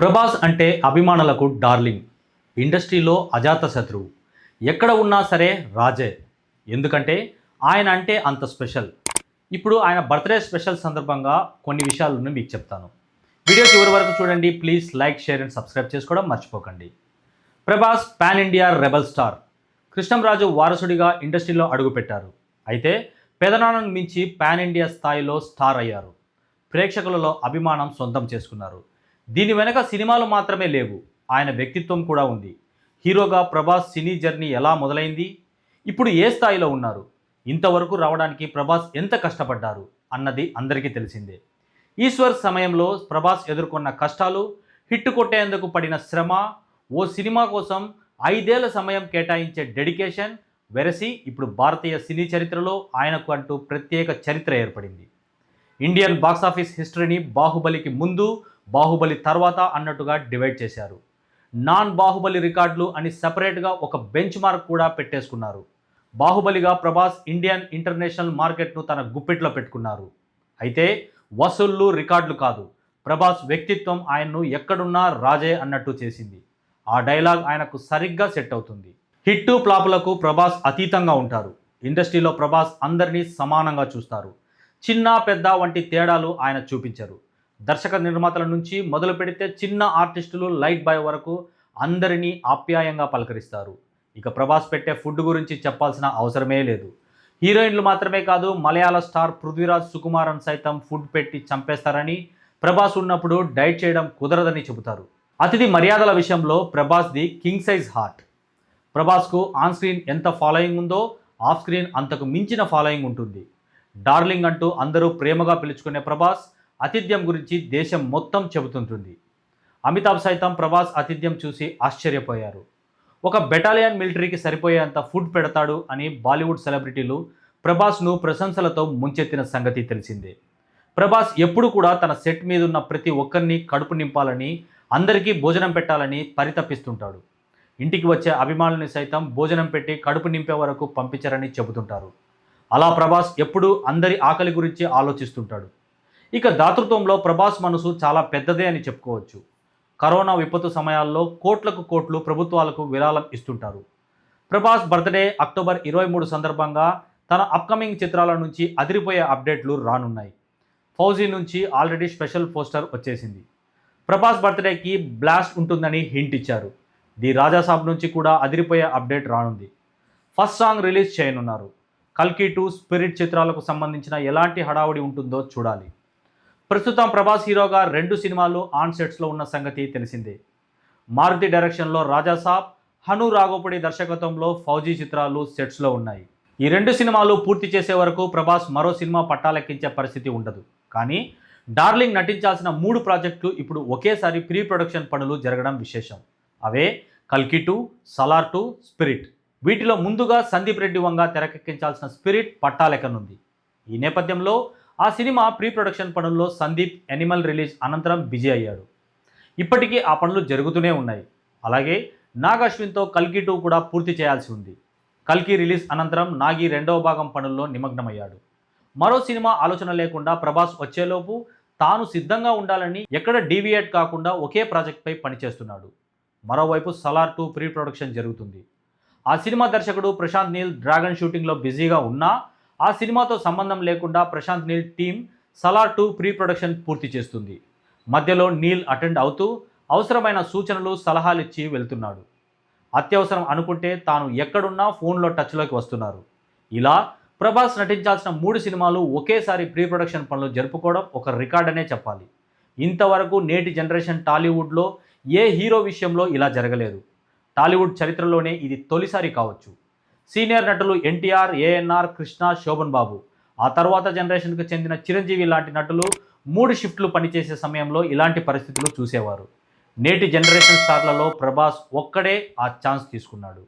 ప్రభాస్ అంటే అభిమానులకు డార్లింగ్. ఇండస్ట్రీలో అజాత శత్రువు. ఎక్కడ ఉన్నా సరే రాజే. ఎందుకంటే ఆయన అంటే అంత స్పెషల్. ఇప్పుడు ఆయన బర్త్డే స్పెషల్ సందర్భంగా కొన్ని విషయాలను మీకు చెప్తాను. వీడియో చివరి వరకు చూడండి. Please like share and subscribe చేసుకోవడం మర్చిపోకండి. Prabhas pan India rebel star. Krishnamraju వారసుడిగా ఇండస్ట్రీలో అడుగుపెట్టారు. అయితే పెదనాన్నను మించి పాన్ ఇండియా స్థాయిలో స్టార్ అయ్యారు. ప్రేక్షకులలో అభిమానం సొంతం చేసుకున్నారు. దీని వెనక సినిమాలు మాత్రమే లేవు. ఆయన వ్యక్తిత్వం కూడా ఉంది. హీరోగా ప్రభాస్ సినీ జర్నీ ఎలా మొదలైంది? ఇప్పుడు ఏ స్థాయిలో ఉన్నారు? ఇంతవరకు రావడానికి ప్రభాస్ ఎంత కష్టపడ్డారు? అన్నది అందరికీ తెలిసిందే. ఈశ్వర్ సమయంలో ప్రభాస్ ఎదుర్కొన్న కష్టాలు హిట్ కొట్టేందుకు పడిన శ్రమ ఓ సినిమా కోసం ఐదేళ్ళ సమయం కేటాయించే డెడికేషన్ వెరసి ఇప్పుడు భారతీయ సినీ చరిత్రలో ఆయనకు అంటూ ప్రత్యేక చరిత్ర ఏర్పడింది. ఇండియన్ బాక్సాఫీస్ హిస్టరీని బాహుబలికి ముందు బాహుబలి తర్వాత అన్నట్టుగా డివైడ్ చేశారు. నాన్ బాహుబలి రికార్డులు అని సపరేట్గా ఒక బెంచ్ మార్క్ కూడా పెట్టేసుకున్నారు. బాహుబలిగా ప్రభాస్ ఇండియన్ ఇంటర్నేషనల్ మార్కెట్ను తన గుప్పిట్లో పెట్టుకున్నారు. అయితే వసూళ్ళు రికార్డులు కాదు. ప్రభాస్ వ్యక్తిత్వం ఆయన్ను ఎక్కడున్నా రాజే అన్నట్టు చేసింది. ఆ డైలాగ్ ఆయనకు సరిగ్గా సెట్ అవుతుంది. హిట్టు ప్లాపులకు ప్రభాస్ అతీతంగా ఉంటారు. ఇండస్ట్రీలో ప్రభాస్ అందరినీ సమానంగా చూస్తారు. చిన్న పెద్ద వంటి తేడాలు ఆయన చూపించరు. దర్శక నిర్మాతల నుంచి మొదలు పెడితే చిన్న ఆర్టిస్టులు లైట్ బాయ్ వరకు అందరినీ ఆప్యాయంగా పలకరిస్తారు. ఇక ప్రభాస్ పెట్టే ఫుడ్ గురించి చెప్పాల్సిన అవసరమే లేదు. హీరోయిన్లు మాత్రమే కాదు మలయాళ స్టార్ పృథ్వీరాజ్ సుకుమారన్ సైతం ఫుడ్ పెట్టి చంపేస్తారని ప్రభాస్ ఉన్నప్పుడు డైట్ చేయడం కుదరదని చెబుతారు. అతిథి మర్యాదల విషయంలో ప్రభాస్ది కింగ్ సైజ్ హార్ట్. ప్రభాస్కు ఆన్ స్క్రీన్ ఎంత ఫాలోయింగ్ ఉందో ఆఫ్ స్క్రీన్ అంతకు మించిన ఫాలోయింగ్ ఉంటుంది. డార్లింగ్ అంటూ అందరూ ప్రేమగా పిలుచుకునే ప్రభాస్ ఆతిథ్యం గురించి దేశం మొత్తం చెబుతుంటుంది. అమితాబ్ సైతం ప్రభాస్ ఆతిథ్యం చూసి ఆశ్చర్యపోయారు. ఒక బెటాలియన్ మిలిటరీకి సరిపోయేంత ఫుడ్ పెడతాడు అని బాలీవుడ్ సెలబ్రిటీలు ప్రభాస్ను ప్రశంసలతో ముంచెత్తిన సంగతి తెలిసిందే. ప్రభాస్ ఎప్పుడు కూడా తన సెట్ మీద ఉన్న ప్రతి ఒక్కరిని కడుపు నింపాలని అందరికీ భోజనం పెట్టాలని పరితపిస్తుంటాడు. ఇంటికి వచ్చే అభిమానుల్ని సైతం భోజనం పెట్టి కడుపు నింపే వరకు పంపించరని చెబుతుంటారు. అలా ప్రభాస్ ఎప్పుడూ అందరి ఆకలి గురించి ఆలోచిస్తుంటాడు. ఇక దాతృత్వంలో ప్రభాస్ మనసు చాలా పెద్దదే అని చెప్పుకోవచ్చు. కరోనా విపత్తు సమయాల్లో కోట్లకు కోట్లు ప్రభుత్వాలకు విరాళం ఇస్తుంటారు. ప్రభాస్ బర్త్డే అక్టోబర్ ఇరవై మూడు సందర్భంగా తన అప్కమింగ్ చిత్రాల నుంచి అదిరిపోయే అప్డేట్లు రానున్నాయి. ఫౌజీ నుంచి ఆల్రెడీ స్పెషల్ పోస్టర్ వచ్చేసింది. ప్రభాస్ బర్త్డేకి బ్లాస్ట్ ఉంటుందని హింట్ ఇచ్చారు. ది రాజాసాబ్ నుంచి కూడా అదిరిపోయే అప్డేట్ రానుంది. ఫస్ట్ సాంగ్ రిలీజ్ చేయనున్నారు. కల్కి టూ స్పిరిట్ చిత్రాలకు సంబంధించిన ఎలాంటి హడావుడి ఉంటుందో చూడాలి. ప్రస్తుతం ప్రభాస్ హీరోగా రెండు సినిమాలు ఆన్ సెట్స్లో ఉన్న సంగతి తెలిసిందే. మారుతి డైరెక్షన్లో రాజాసాబ్ హను రాఘోపడి దర్శకత్వంలో ఫౌజీ చిత్రాలు సెట్స్లో ఉన్నాయి. ఈ రెండు సినిమాలు పూర్తి చేసే వరకు ప్రభాస్ మరో సినిమా పట్టాలెక్కించే పరిస్థితి ఉండదు. కానీ డార్లింగ్ నటించాల్సిన మూడు ప్రాజెక్టులు ఇప్పుడు ఒకేసారి ప్రీ ప్రొడక్షన్ పనులు జరగడం విశేషం. అవే కల్కి టూ సలార్ టూ స్పిరిట్. వీటిలో ముందుగా సందీప్ రెడ్డి వంగ తెరకెక్కించాల్సిన స్పిరిట్ పట్టాలెక్కనుంది. ఈ నేపథ్యంలో ఆ సినిమా ప్రీ ప్రొడక్షన్ పనుల్లో సందీప్ ఎనిమల్ రిలీజ్ అనంతరం బిజీ అయ్యాడు. ఇప్పటికీ ఆ పనులు జరుగుతూనే ఉన్నాయి. అలాగే నాగ్ అశ్విన్తో కల్కి టూ కూడా పూర్తి చేయాల్సి ఉంది. కల్కి రిలీజ్ అనంతరం నాగి రెండవ భాగం పనుల్లో నిమగ్నమయ్యాడు. మరో సినిమా ఆలోచన లేకుండా ప్రభాస్ వచ్చేలోపు తాను సిద్ధంగా ఉండాలని ఎక్కడ డీవియేట్ కాకుండా ఒకే ప్రాజెక్ట్పై పనిచేస్తున్నాడు. మరోవైపు సలార్ టూ ప్రీ ప్రొడక్షన్ జరుగుతుంది. ఆ సినిమా దర్శకుడు ప్రశాంత్ నీల్ డ్రాగన్ షూటింగ్లో బిజీగా ఉన్నా ఆ సినిమాతో సంబంధం లేకుండా Prashanth Neel team Salaar two pre production పూర్తి చేస్తుంది. మధ్యలో నీల్ అటెండ్ అవుతూ అవసరమైన సూచనలు సలహాలు ఇచ్చి వెళ్తున్నాడు. అత్యవసరం అనుకుంటే తాను ఎక్కడున్నా ఫోన్లో టచ్లోకి వస్తున్నారు. ఇలా ప్రభాస్ నటించాల్సిన మూడు సినిమాలు ఒకేసారి ప్రీ ప్రొడక్షన్ పనులు జరుపుకోవడం ఒక రికార్డ్ అనే చెప్పాలి. ఇంతవరకు నేటి జనరేషన్ టాలీవుడ్లో ఏ హీరో విషయంలో ఇలా జరగలేదు. టాలీవుడ్ చరిత్రలోనే ఇది తొలిసారి కావచ్చు. సీనియర్ నటులు ఎన్టీఆర్ ఏఎన్ఆర్ కృష్ణ శోభన్ బాబు. ఆ తర్వాత జనరేషన్కు చెందిన చిరంజీవి లాంటి నటులు మూడు షిఫ్ట్లు పనిచేసే సమయంలో ఇలాంటి పరిస్థితులు చూసేవారు. నేటి జనరేషన్ స్టార్లలో ప్రభాస్ ఒక్కడే ఆ ఛాన్స్ తీసుకున్నాడు.